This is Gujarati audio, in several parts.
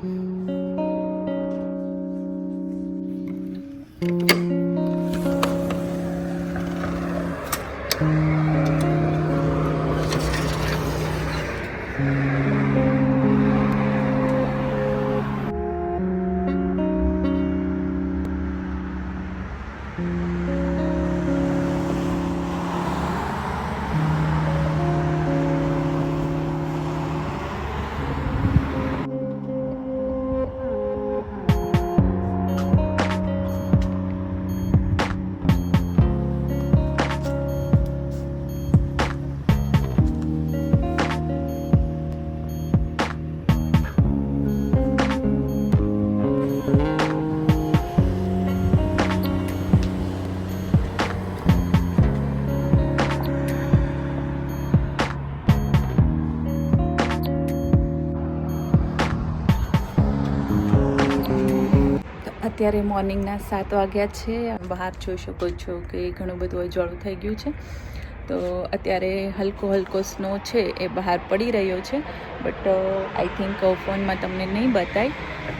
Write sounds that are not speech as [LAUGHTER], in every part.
Thank mm -hmm. you. અત્યારે મોર્નિંગના સાત વાગ્યા છે. બહાર જોઈ શકો છો કે ઘણું બધું અજવાળું થઈ ગયું છે. તો અત્યારે હલકો હલકો સ્નો છે એ બહાર પડી રહ્યો છે. બટ આઈ થિંક ફોનમાં તમને નહીં બતાય.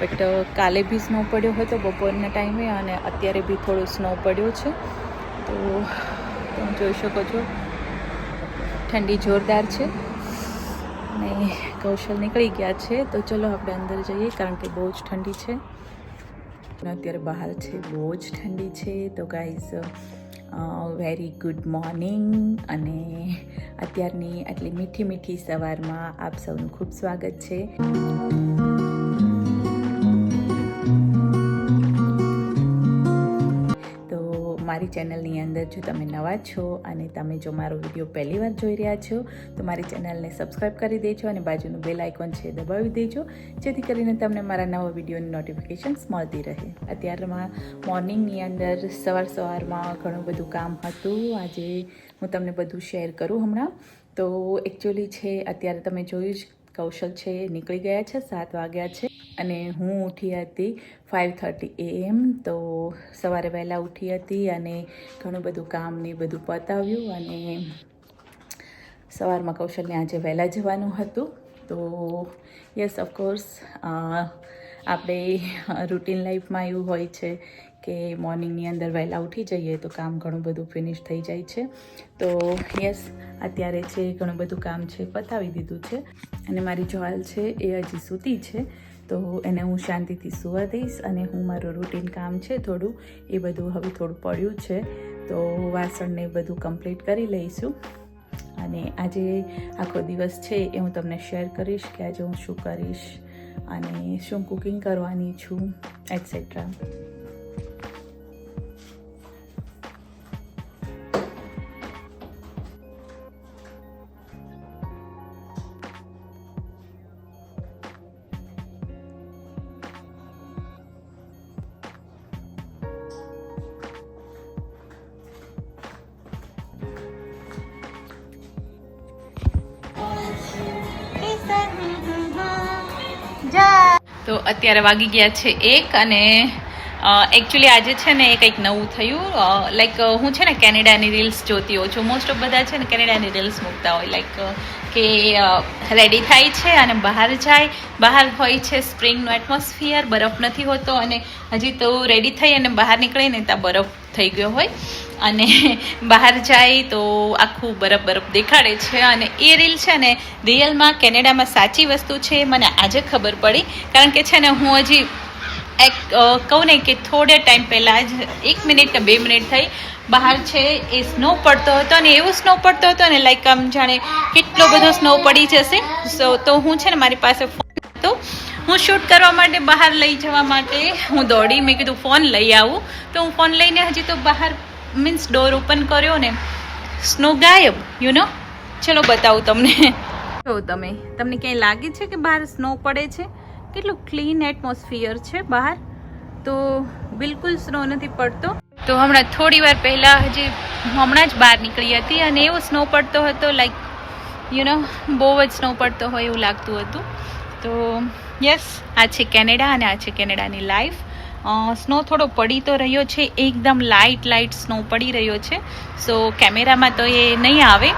બટ કાલે બી સ્નો પડ્યો હતો બપોરના ટાઈમે અને અત્યારે બી થોડો સ્નો પડ્યો છે. તો તમે જોઈ શકો છો, ઠંડી જોરદાર છે. અને કૌશલ નીકળી ગયા છે. તો ચલો આપણે અંદર જઈએ કારણ કે બહુ જ ઠંડી છે. અત્યારે બહાર છે, બહુ જ ઠંડી છે. તો ગાઈઝ વેરી ગુડ મોર્નિંગ અને અત્યારની આટલી મીઠી મીઠી સવારમાં આપ સૌનું ખૂબ સ્વાગત છે. મારી ચેનલની અંદર જો તમે નવા છો અને તમે જો મારો વીડિયો પહેલી વાર જોઈ રહ્યા છો, તો મારી ચેનલને સબસ્ક્રાઈબ કરી દેજો અને બાજુનું બેલ આઇકોન છે દબાવી દેજો, જેથી કરીને તમને મારા નવા વિડીયોની નોટિફિકેશન્સ મળતી રહે. અત્યારમાં મોર્નિંગની અંદર સવાર સવારમાં ઘણું બધું કામ હતું. આજે હું તમને બધું શેર કરું હમણાં. તો એકચ્યુઅલી છે, અત્યારે તમે જોયું જ કૌશલ છે નીકળી ગયા છે, સાત વાગ્યા છે. અને હું ઉઠી હતી ફાઇવ થર્ટી એએમ તો સવારે વહેલા ઉઠી હતી અને ઘણું બધું કામ ને બધું પતાવ્યું અને સવારમાં કૌશલને આજે વહેલા જવાનું હતું. તો યસ ઓફકોર્સ આપણે રૂટીન લાઈફમાં એવું હોય છે કે મોર્નિંગની અંદર વહેલા ઉઠી જઈએ તો કામ ઘણું બધું ફિનિશ થઈ જાય છે. તો યસ અત્યારે છે, ઘણું બધું કામ છે, પતાવી દીધું છે. અને મારી જ્વાલ છે એ હજી સૂતી છે. તો એને હું શાંતિથી સુવા દઈશ અને હું મારું રૂટીન કામ છે થોડું, એ બધું હવે થોડું પડ્યું છે, તો વાસણને બધું કમ્પ્લીટ કરી લઈશું. અને આજે આખો દિવસ છે એ હું તમને શેર કરીશ કે આજે હું શું કરીશ અને શું કુકિંગ કરવાની છું એટસેટ્રા અત્યારે વાગી ગયા છે એક અને એકચ્યુઅલી આજે છે ને એ કંઈક નવું થયું. લાઈક હું છે ને કેનેડાની રીલ્સ જોતી હોઉં છું. મોસ્ટ ઓફ બધા છે ને કેનેડાની રીલ્સ મૂકતા હોય. લાઈક કે રેડી થાય છે અને બહાર જાય. બહાર હોય છે સ્પ્રિંગનો એટમોસ્ફિયર બરફ નથી હોતો અને હજી તો રેડી થઈ અને બહાર નીકળે ને ત્યાં બરફ થઈ ગયો હોય. અને [LAUGHS] બહાર જાય તો આખું બરફ બરફ દેખાડે છે અને એ રીલ છે ને રિયલમાં કેનેડામાં સાચી વસ્તુ છે, મને આજે ખબર પડી. કારણ કે છે ને હું હજી એક કહું ને કે થોડે ટાઈમ પહેલાં જ એક મિનિટ કે બે મિનિટ થઈ બહાર છે, એ સ્નો પડતો હતો અને એવો સ્નો પડતો હતો ને લાઈક આમ જાણે કેટલો બધો સ્નો પડી જશે. સો તો હું છે ને મારી પાસે ફોન હતો. હું શૂટ કરવા માટે બહાર લઈ જવા માટે હું દોડી. મેં કીધું, ફોન લઈ આવું. તો હું ફોન લઈને હજી તો બહાર મીન્સ ડોર ઓપન કર્યો ને સ્નો ગાયબ યુ નો ચલો બતાવું તમને. જો તમે તમને ક્યાંય લાગે છે કે બહાર સ્નો પડે છે? કેટલું ક્લીન એટમોસ્ફિયર છે બહાર? તો બિલકુલ સ્નો નથી પડતો. તો હમણાં થોડી વાર પહેલાં હજી હમણાં જ બહાર નીકળી હતી અને એવો સ્નો પડતો હતો લાઈક યુ નો બહુ જ સ્નો પડતો હોય એવું લાગતું હતું. તો યસ આ છે કેનેડા અને આ છે કેનેડાની લાઈફ સ્નો થોડો પડી તો રહ્યો છે, એકદમ લાઇટ લાઇટ સ્નો પડી રહ્યો છે. સો કેમેરામાં તો એ નહીં આવે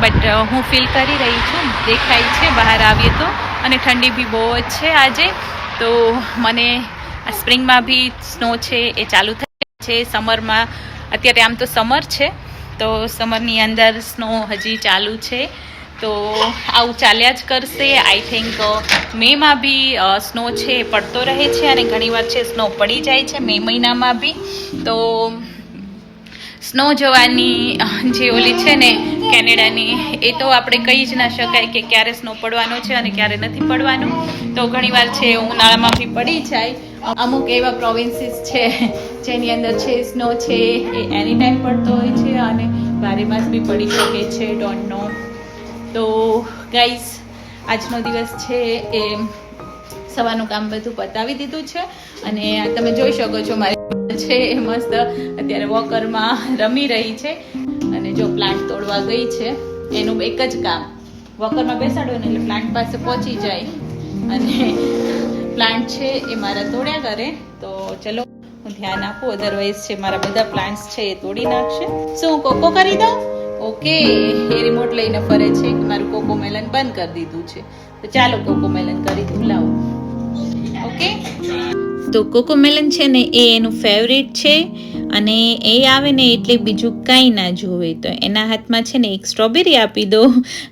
બટ હું ફીલ કરી રહી છું. દેખાય છે, બહાર આવીએ તો. અને ઠંડી બી બહુ જ છે આજે. તો મને આ સ્પ્રિંગમાં બી સ્નો છે, એ ચાલુ થઈ છે. સમરમાં અત્યારે આમ તો સમર છે. તો સમરની અંદર સ્નો હજી ચાલુ છે. તો આવું ચાલ્યા જ કરશે. આઈ થિંક મેમાં બી સ્નો છે પડતો રહે છે અને ઘણીવાર છે સ્નો પડી જાય છે મે મહિનામાં બી. તો સ્નો જોવાની જે ઓલી છે ને કેનેડાની, એ તો આપણે કહી જ ના શકાય કે ક્યારે સ્નો પડવાનો છે અને ક્યારે નથી પડવાનો. તો ઘણીવાર છે ઉનાળામાં બી પડી જાય. અમુક એવા પ્રોવિન્સીસ છે જેની અંદર છે સ્નો છે એ એની ટાઈમ પડતો હોય છે અને બારે માસ બી પડી શકે છે ડોન્ટ નો તો ગાઈઝ આજનો દિવસ છે એ સવારનું કામ બધું પતાવી દીધું છે અને તમે જોઈ શકો છો મારી છે એ મસ્ત. અત્યારે વોકરમાં રમી રહી છે અને જો પ્લાન્ટ તોડવા ગઈ છે, એનું એક જ કામ. વોકરમાં બેસાડો ને એટલે પ્લાન્ટ પાસે પહોંચી જાય. અને પ્લાન્ટ છે એ મારા તોડ્યા કરે તો ચલો, હું ધ્યાન આપું. અધરવાઇઝ છે મારા બધા પ્લાન્ટ્સ છે એ તોડી નાખશે. શું, કોકો કરી દઉં? ઓકે, એ રિમોટ લઈને ફરે છે. કે મારું કોકો મેલન બંધ કરી દીધું છે. તો ચાલો કોકોમેલન કરી દઉં. લાવો. ઓકે? તો કોકોમેલન છે ને, એ એનું ફેવરેટ છે. અને એ આવે ને એટલે બીજું કાંઈ ના જોવે તો એના હાથમાં છે ને એક સ્ટ્રોબેરી આપી દો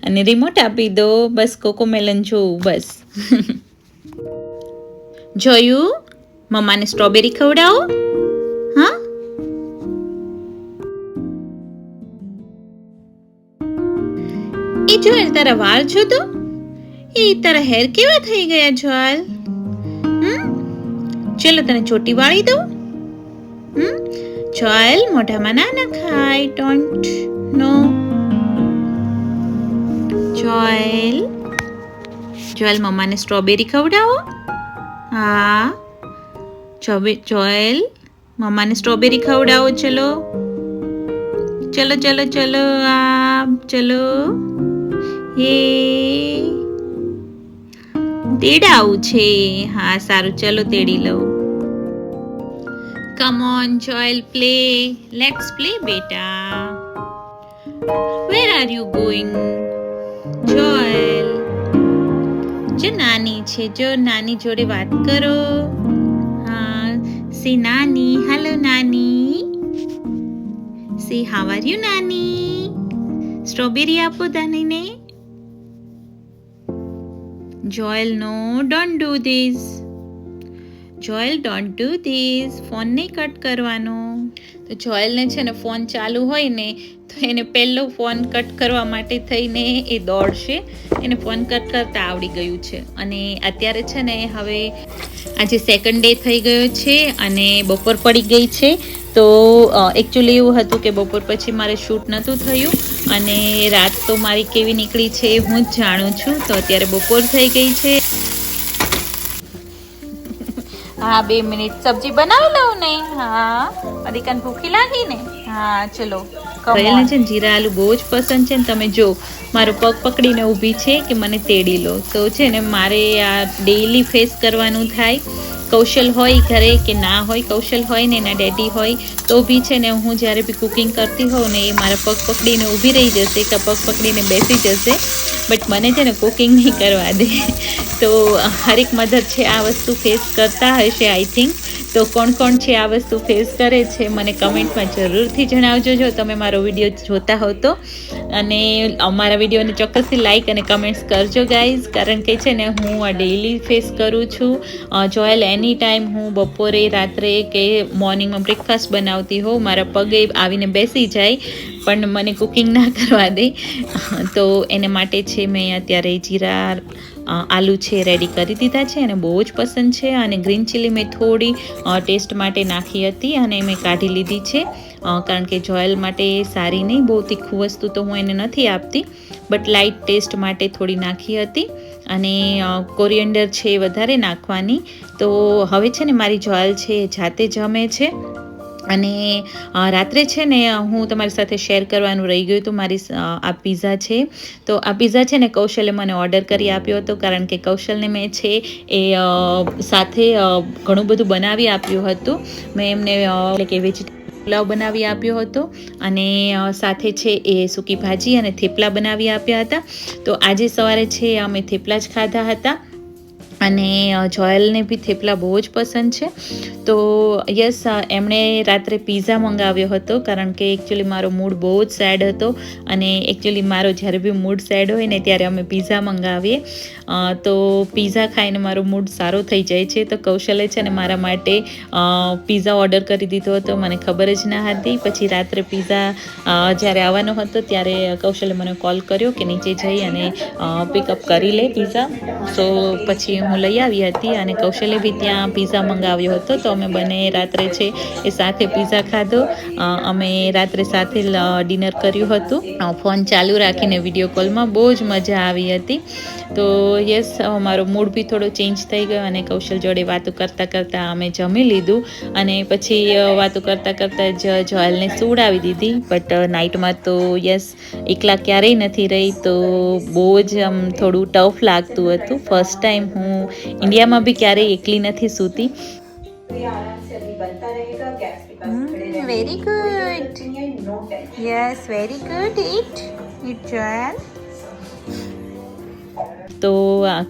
અને રિમોટ આપી દો. બસ કોકોમેલન જોવું, બસ. [LAUGHS] જોયું? મમ્માને સ્ટ્રોબેરી ખવડાવો? એ જોયેલ તારા વાળ છો તો એ તારા હેર કેવા થઈ ગયા જોયેલ હમ ચલો તને ચોટી વાળી દઉં હમ જોયેલ મોઢામાં ના નખાય ડોન્ટ નો જોયેલ જોયેલ મમ્માને સ્ટ્રોબેરી ખવડાવો હા જોબે જોયેલ મમ્માને સ્ટ્રોબેરી ખવડાવો ચલો ચલો ચલો ચલો આ ચલો એ તેડાવું છે. હા, સારું, ચલો તેડી લઉં. Come on Joyal play let's play બેટા. Where are you going Joyal જો નાની છે, જો નાની જોડે વાત કરો. હા સી નાની હેલો નાની. સી હાવ આર યુ નાની? સ્ટ્રોબેરી આપો, દાનીને. Joyal no don't do this Joyal don't do this phone નહીં કટ કરવાનો. તો જોયલને છે ને ફોન ચાલુ હોય ને, તો એને પહેલો ફોન કટ કરવા માટે થઈને એ દોડશે. એને ફોન કટ કરતાં આવડી ગયું છે. અને અત્યારે છે ને હવે આજે સેકન્ડ ડે થઈ ગયો છે અને બપોર પડી ગઈ છે. તો એકચ્યુઅલી એવું હતું કે બપોર પછી મારે શૂટ નહોતું થયું અને રાત તો મારી કેવી નીકળી છે એ હું જ જાણું છું. તો અત્યારે બપોર થઈ ગઈ છે. હા બે મિનિટ. સબ્જી બનાવી લઉં ને? હા. અધિકાન ભૂખી લાગી ને? હા ચલો. કરેલને છે ને જીરા આલુ બહુ જ પસંદ છે ને તમે જો મારો પગ પકડીને ઊભી છે કે મને તેડી લો? તો છે ને મારે આ ડેઈલી ફેસ કરવાનું થાય. કૌશલ હોય, ઘરે કે ના હોય, કૌશલ હોય ને એના ડેડી હોય, તો બી છે ને હું જ્યારે બી કુકિંગ કરતી હોઉં ને એ મારા પગ પકડીને ઊભી રહી જશે કે પગ પકડીને બેસી જશે. બટ મને છે ને કુકિંગ નહીં કરવા દે. [LAUGHS] તો હરેક મધર છે આ વસ્તુ ફેસ કરતા હશે આઈ થિંક તો કોણ કોણ છે આ વસ્તુ ફેસ કરે છે મને કમેન્ટમાં જરૂરથી જણાવજો જો તમે મારો વીડિયો જોતા હો તો. અને અમારા વિડીયોને ચોક્કસથી લાઇક અને કમેન્ટ્સ કરજો ગાઈઝ કારણ કે છે ને હું આ ડેઈલી ફેસ કરું છું. જોયેલ એની ટાઈમ હું બપોરે, રાત્રે કે મોર્નિંગમાં બ્રેકફાસ્ટ બનાવતી હોઉં, મારા પગે આવીને બેસી જાય પણ મને કુકિંગ ના કરવા દે. તો એને માટે છે મેં અત્યારે જીરા આલુ છે રેડી કરી દીધા છે અને બહુ જ પસંદ છે અને ગ્રીન ચીલી મેં થોડી ટેસ્ટ માટે નાખી હતી અને મેં કાઢી લીધી છે. કારણ કે જોયલ માટે સારી નહીં, બહુ તીખું વસ્તુ તો હું એને નથી આપતી. બટ લાઇટ ટેસ્ટ માટે થોડી નાખી હતી અને કોરિયન્ડર છે એ વધારે નાખવાની. તો હવે છે ને મારી જોયલ છે એ જાતે જમે છે. અને રાત્રે છે ને હું તમારી સાથે શેર કરવાનું રહી ગયું હતું. મારી આ પિઝા છે. તો આ પિઝા છે ને, કૌશલે મને ઓર્ડર કરી આપ્યો હતો. કારણ કે કૌશલને મેં છે એ સાથે ઘણું બધું બનાવી આપ્યું હતું. મેં એમને એટલે કે વેજીટેબલ પુલાવ બનાવી આપ્યો હતો. અને સાથે છે એ સૂકી ભાજી અને થેપલા બનાવી આપ્યા હતા. તો આજે સવારે છે, અમે થેપલા જ ખાધા હતા. અને જોયલને બી થેપલા બહુ જ પસંદ છે. તો, યસ એમણે રાત્રે પીઝા મંગાવ્યો હતો, કારણ કે એકચ્યુઅલી મારો મૂડ બહુ જ સેડ હતો. અને એકચ્યુઅલી મારો જ્યારે બી મૂડ સેડ હોય ને ત્યારે અમે પીઝા મંગાવીએ. તો પીઝા ખાઈને મારો મૂડ સારો થઈ જાય છે, તો કૌશલે છે ને મારા માટે પીઝા ઓર્ડર કરી દીધો હતો, મને ખબર જ ના હતી. પછી રાત્રે પીઝા જ્યારે આવવાનો હતો, ત્યારે કૌશલે મને કોલ કર્યો કે નીચે જઈ અને પિકઅપ કરી લે પીઝા. સો પછી હું લઈ આવી હતી અને કૌશલે બી ત્યાં પીઝા મંગાવ્યો હતો. તો અમે બંને રાત્રે છે એ સાથે પીઝા ખાધો. અમે રાત્રે સાથે ડિનર કર્યું હતું. ફોન ચાલુ રાખીને વીડિયો કોલમાં બહુ જ મજા આવી હતી. તો યસ મારો મૂડ બી થોડો ચેન્જ થઈ ગયો અને કૌશલ જોડે વાતો કરતાં કરતાં અમે જમી લીધું. અને પછી વાતો કરતાં કરતાં જ જોયલને સુવડાવી દીધી. બટ નાઇટમાં તો યસ એકલા ક્યારેય નથી રહી. તો બહુ જ આમ થોડું ટફ લાગતું હતું. ફર્સ્ટ ટાઈમ હું હું ઇન્ડિયામાં બી ક્યારેય એકલી નથી સૂતી. Very good yes very good eat eat Joyal તો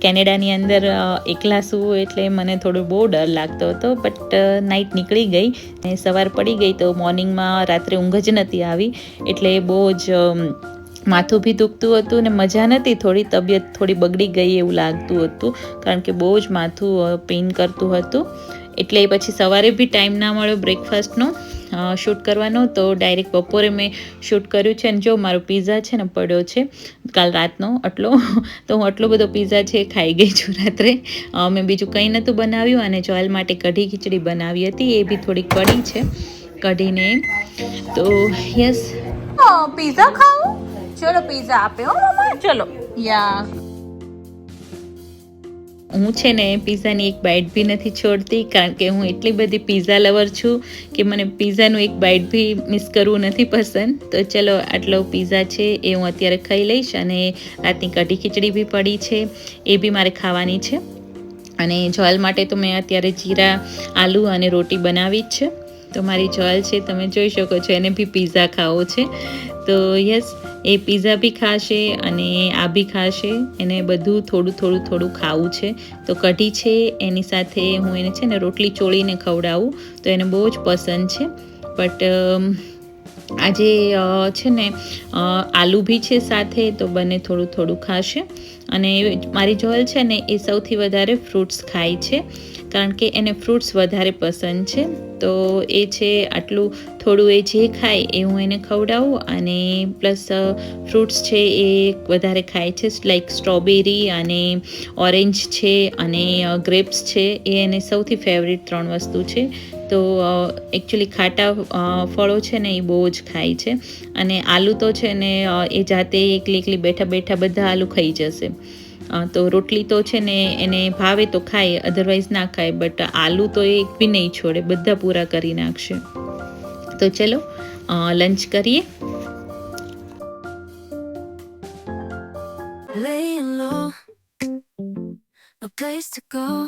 કેનેડાની અંદર એકલા સૂવું એટલે મને થોડો બહુ ડર લાગતો હતો બટ નાઇટ નીકળી ગઈ અને સવાર પડી ગઈ તો મોર્નિંગમાં રાત્રે ઊંઘ જ નહોતી આવી. એટલે બહુ જ માથું બી દુખતું હતું ને મજા નથી થોડી તબિયત થોડી બગડી ગઈ એવું લાગતું હતું, કારણ કે બહુ જ માથું પેઇન કરતું હતું. એટલે પછી સવારે બી ટાઈમ ના મળ્યો બ્રેકફાસ્ટનો શૂટ કરવાનો તો ડાયરેક્ટ બપોરે મેં શૂટ કર્યું છે અને જો મારો પીઝા છે ને પડ્યો છે, કાલ રાતનો આટલો, તો હું આટલો બધો પીઝા છે ખાઈ ગઈ છું રાત્રે. મેં બીજું કંઈ નહોતું બનાવ્યું અને જોયલ માટે કઢી ખીચડી બનાવી હતી, એ બી થોડી કઢી છે કઢીને. તો યસ પીઝા ખાવું ચલો પીઝા આપ્યો મમ્મા ચલો. યા. હું છે ને પીઝાની એક બાઇટ બી નથી છોડતી કારણ કે હું એટલી બધી પીઝા લવર છું કે મને પીઝાનું એક બાઇટ બી મિસ કરવું નથી પસંદ. તો ચલો આટલો પીઝા છે એ હું અત્યારે ખાઈ લઈશ અને રાતની કઢી ખીચડી બી પડી છે એ બી મારે ખાવાની છે. અને જોયલ માટે તો મેં અત્યારે જીરા આલુ અને રોટી બનાવી જ છે. તો મારી જોયલ છે તમે જોઈ શકો છો એને બી પીઝા ખાવો છે. તો યસ એ પીઝા બી ખાશે અને આ બી ખાશે. એને બધું થોડું થોડું થોડું ખાવું છે. તો કઢી છે, એની સાથે હું એને છે ને રોટલી ચોળીને ખવડાવું. તો એને બહુ જ પસંદ છે. બટ આજે છે ને આલુ બી છે સાથે, તો બંને થોડું થોડું ખાશે. અને મારી જોયલ છે ને, એ સૌથી વધારે ફ્રૂટ્સ ખાય છે. કારણ કે એને ફ્રૂટ્સ વધારે પસંદ છે. તો એ છે, આટલું થોડું એ જે ખાય, એ હું એને ખવડાવું. અને પ્લસ ફ્રૂટ્સ છે એ વધારે ખાય છે લાઈક સ્ટ્રોબેરી અને ઓરેન્જ છે અને ગ્રેપ્સ છે, એ એને સૌથી ફેવરિટ ત્રણ વસ્તુ છે. તો એકચ્યુઅલી ખાટા ફળો છે ને એ બહુ જ ખાય છે. અને આલુ તો છે ને એ જાતે એકલી એકલી બેઠા બેઠા બધા આલુ ખાઈ જશે. તો રોટલી તો છે ને, એને ભાવે તો ખાય અધરવાઇઝ ના ખાય બટ આલુ તો એ એક બી નહીં છોડે, બધા પૂરા કરી નાખશે. તો ચલો લંચ કરીએ. Place to go.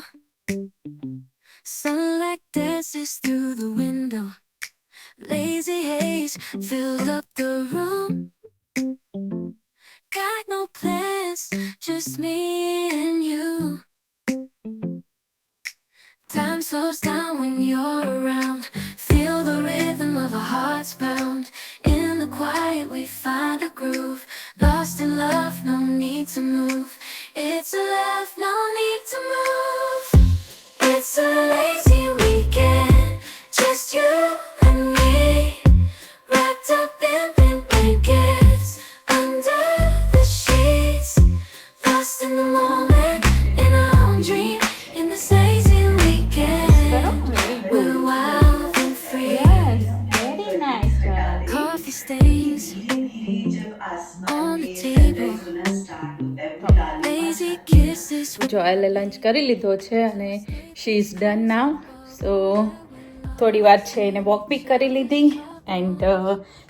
Kisses lunch કરી લીધો છે અને શી ઇઝ ડન નાવ સો થોડી વાર છે એને વોક બી કરી લીધી એન્ડ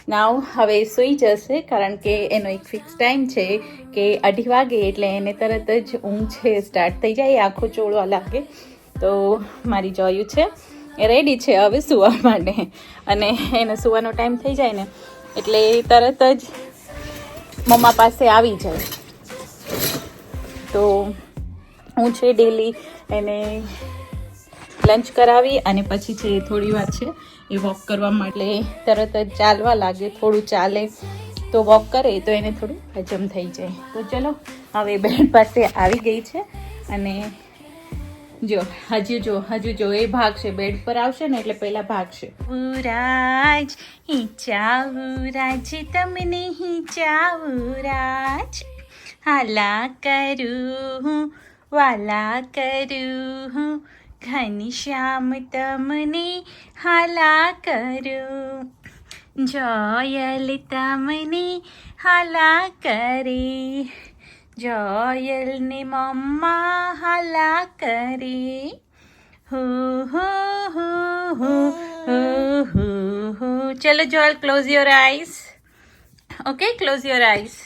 નાવ હવે સૂઈ જશે કારણ કે એનો એક ફિક્સ ટાઈમ છે કે અઢી વાગે એટલે એને તરત જ ઊંઘ છે સ્ટાર્ટ થઈ જાય, આખો ચોળવા લાગે. તો મારી જોયું છે. એ રેડી છે હવે સૂવા માટે. અને એને સૂવાનો ટાઈમ થઈ જાય ને એટલે તરત જ મમ્મા પાસે આવી જાય. તો હું છે ડેલી એને લંચ કરાવી અને પછી છે થોડી વાર છે એ વોક કરવા માટે તરત જ ચાલવા લાગે, થોડું ચાલે. તો વોક કરે તો એને થોડું હજમ થઈ જાય. તો ચલો, હવે બેડ પાસે આવી ગઈ છે અને જો, હજુ જો હજુ જો, એ ભાગશે બેડ પર આવશે ને એટલે પહેલા ભાગશે. ઉરાજ હિંચાવું રાજ, તમને હિંચાવું રાજ. હાલા કરું હું વાલા કરું હું ઘનશ્યામ તમને હાલા કરું. જોયલ તમને હાલા કરી જોયલને મમ્મા હાલા કરી. હો હો હો હો હો હો ચલો Joyal close your eyes okay close your eyes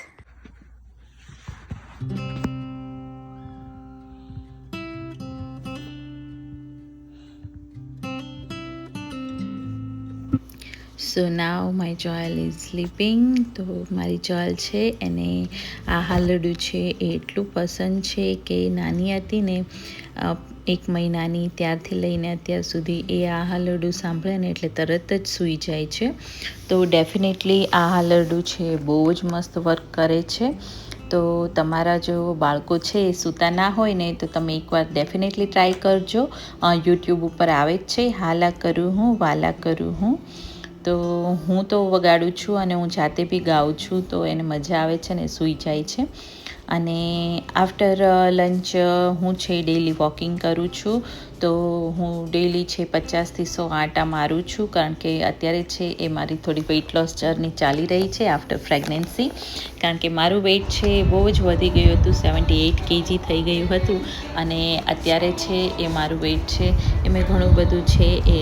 so now my Joyal is sleeping તો મારી જોયલ છે, એને આ હાલરડું છે, એ એટલું પસંદ છે કે નાની હતી ને એક મહિનાની ત્યારથી લઈને અત્યાર સુધી એ આ હાલરડું સાંભળે ને એટલે તરત જ સૂઈ જાય છે. તો ડેફિનેટલી આ હાલરડું છે, બહુ જ મસ્ત વર્ક કરે છે. તો તમારા જો બાળકો છે એ સૂતા ના હોય ને, તો તમે એકવાર ડેફિનેટલી ટ્રાય કરજો. યુટ્યુબ ઉપર આવે જ છે, હાલા કરું હું, વાલા કરું હું. તો હું તો વગાડું છું અને હું જાતે બી ગાઉં છું, તો એને મજા આવે છે ને સૂઈ જાય છે. અને આફ્ટર લંચ હું છે ડેલી વોકિંગ કરું છું. તો હું ડેલી છે પચાસથી સો આંટા મારું છું, કારણ કે અત્યારે છે એ મારી થોડી વેઇટ લોસ જર્ની ચાલી રહી છે આફ્ટર પ્રેગ્નન્સી કારણ કે મારું વેઇટ છે એ બહુ જ વધી ગયું હતું સેવન્ટી એઇટ કેજી થઈ ગયું હતું. અને અત્યારે છે એ મારું વેઇટ છે એ મેં ઘણું બધું છે એ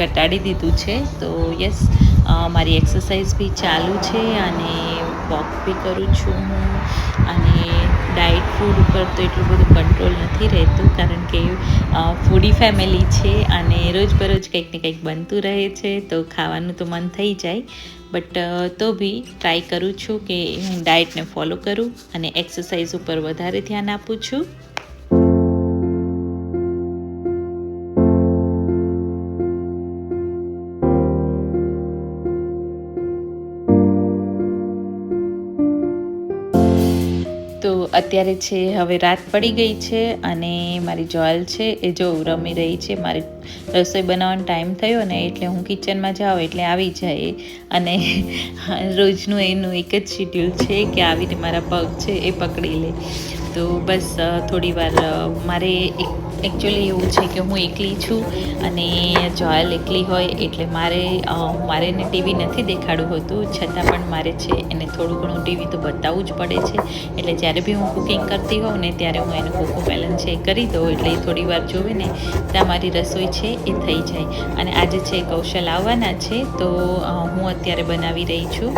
ઘટાડી દીધું છે. તો યસ મારી એક્સરસાઇઝ બી ચાલુ છે અને વોક બી કરું છું હું. અને ડાયટ ફૂડ ઉપર તો એટલું બધું કંટ્રોલ નથી રહેતું કારણ કે ફૂડી ફેમિલી છે અને રોજબરોજ કંઈક ને કંઈક બનતું રહે છે. તો ખાવાનું તો મન થઈ જાય. બટ તો બી ટ્રાય કરું છું કે હું ડાયટને ફોલો કરું અને એક્સરસાઇઝ ઉપર વધારે ધ્યાન આપું છું. અત્યારે છે, હવે રાત પડી ગઈ છે અને મારી જોયલ છે, એ જો રમી રહી છે. મારી રસોઈ બનાવવાનો ટાઈમ થયો ને, એટલે હું કિચનમાં જાઉં, એટલે આવી જાય. અને રોજનું એનું એક જ શિડ્યુલ છે કે આવીને મારા પગ છે, એ પકડી લે. તો બસ થોડી વાર મારે મારે એકચ્યુઅલી એવું છે કે હું એકલી છું અને જોયલ એકલી હોય એટલે મારે મારે એને ટીવી નથી દેખાડવું હોતું. છતાં પણ મારે છે એને થોડું ઘણું ટીવી તો બતાવવું જ પડે છે. એટલે જ્યારે બી હું કુકિંગ કરતી હોઉં ને ત્યારે હું એને કોકો મેલન છે કરી દઉં. એટલે એ થોડી વાર જોવે ને ત્યાં મારી રસોઈ છે એ થઈ જાય. અને આજે છે કૌશલ આવવાના છે તો હું અત્યારે બનાવી રહી છું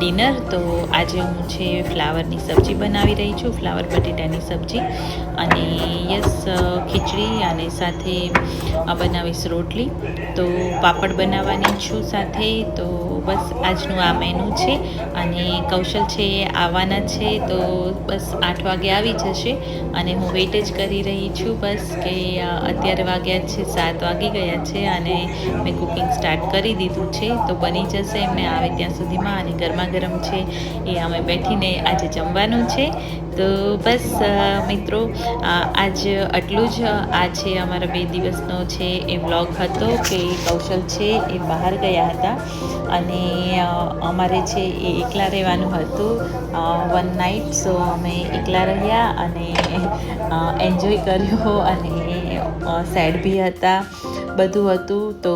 ડિનર. તો આજે હું છે ફ્લાવરની સબ્જી બનાવી રહી છું, ફ્લાવર બટેટાની સબ્જી. અને યસ ખીચડી અને સાથે બનાવીશ રોટલી. તો પાપડ બનાવવાની છું સાથે. તો બસ આજનું આ મેનુ છે અને કૌશલ છે આવવાના છે. તો બસ આઠ વાગે આવી જશે અને હું વેઇટ જ કરી રહી છું બસ કે અત્યારે વાગ્યા છે, સાત વાગી ગયા છે અને મેં કુકિંગ સ્ટાર્ટ કરી દીધું છે. તો બની જશે એમને આવે ત્યાં સુધીમાં અને ગરમા ગરમ છે એ અમે બેઠીને આજે જમવાનું છે. તો બસ મિત્રો આજ આટલું જ. આ છે અમારા બે દિવસનો છે એ વ્લોગ હતો કે કૌશલ છે એ બહાર ગયા હતા. અને અમારે છે એ એકલા રહેવાનું હતું. વન નાઇટ સો અમે એકલા રહ્યા અને એન્જોય કર્યો અને સેડ બી હતા. બધું હતું. તો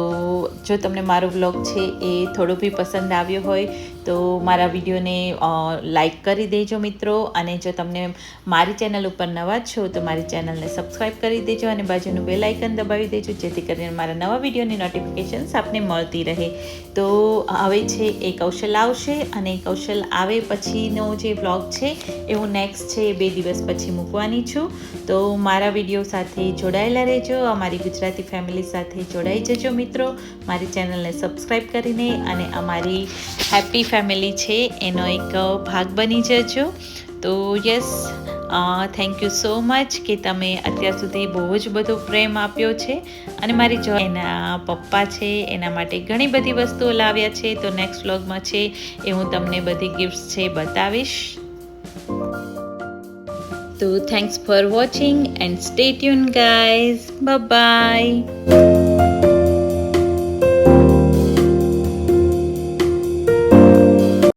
જો તમને મારો વ્લોગ છે એ થોડો બી પસંદ આવ્યો હોય તો મારા વિડીયોને લાઈક કરી દેજો મિત્રો. અને જો તમને મારી ચેનલ ઉપર નવા છો, તો મારી ચેનલને સબસ્ક્રાઈબ કરી દેજો અને બાજુનું બેલ આઇકન દબાવી દેજો, જેથી કરીને મારા નવા વિડીયોની નોટિફિકેશન્સ આપને મળતી રહે. તો હવે છે, એ કૌશલ આવશે અને કૌશલ આવે પછીનો જે વ્લોગ છે, એ હું નેક્સ્ટ છે બે દિવસ પછી મૂકવાની છું. તો મારા વીડિયો સાથે જોડાયેલા રહેજો, અમારી ગુજરાતી ફેમિલી સાથે જોડાઈ જજો મિત્રો. મારી ચેનલને સબસ્ક્રાઈબ કરીને અને અમારી હેપી ફેમિલી છે, એનો એક ભાગ બની જજો. તો yes thank you so much કે તમે અત્યાર સુધી બહુ જ બધો પ્રેમ આપ્યો છે. અને મારી જો એના પપ્પા છે, એના માટે ઘણી બધી વસ્તુઓ લાવ્યા છે. તો નેક્સ્ટ વ્લોગમાં છે, એ હું તમને બધી ગિફ્ટ્સ છે બતાવીશ. તો thanks for watching and stay tune guys bye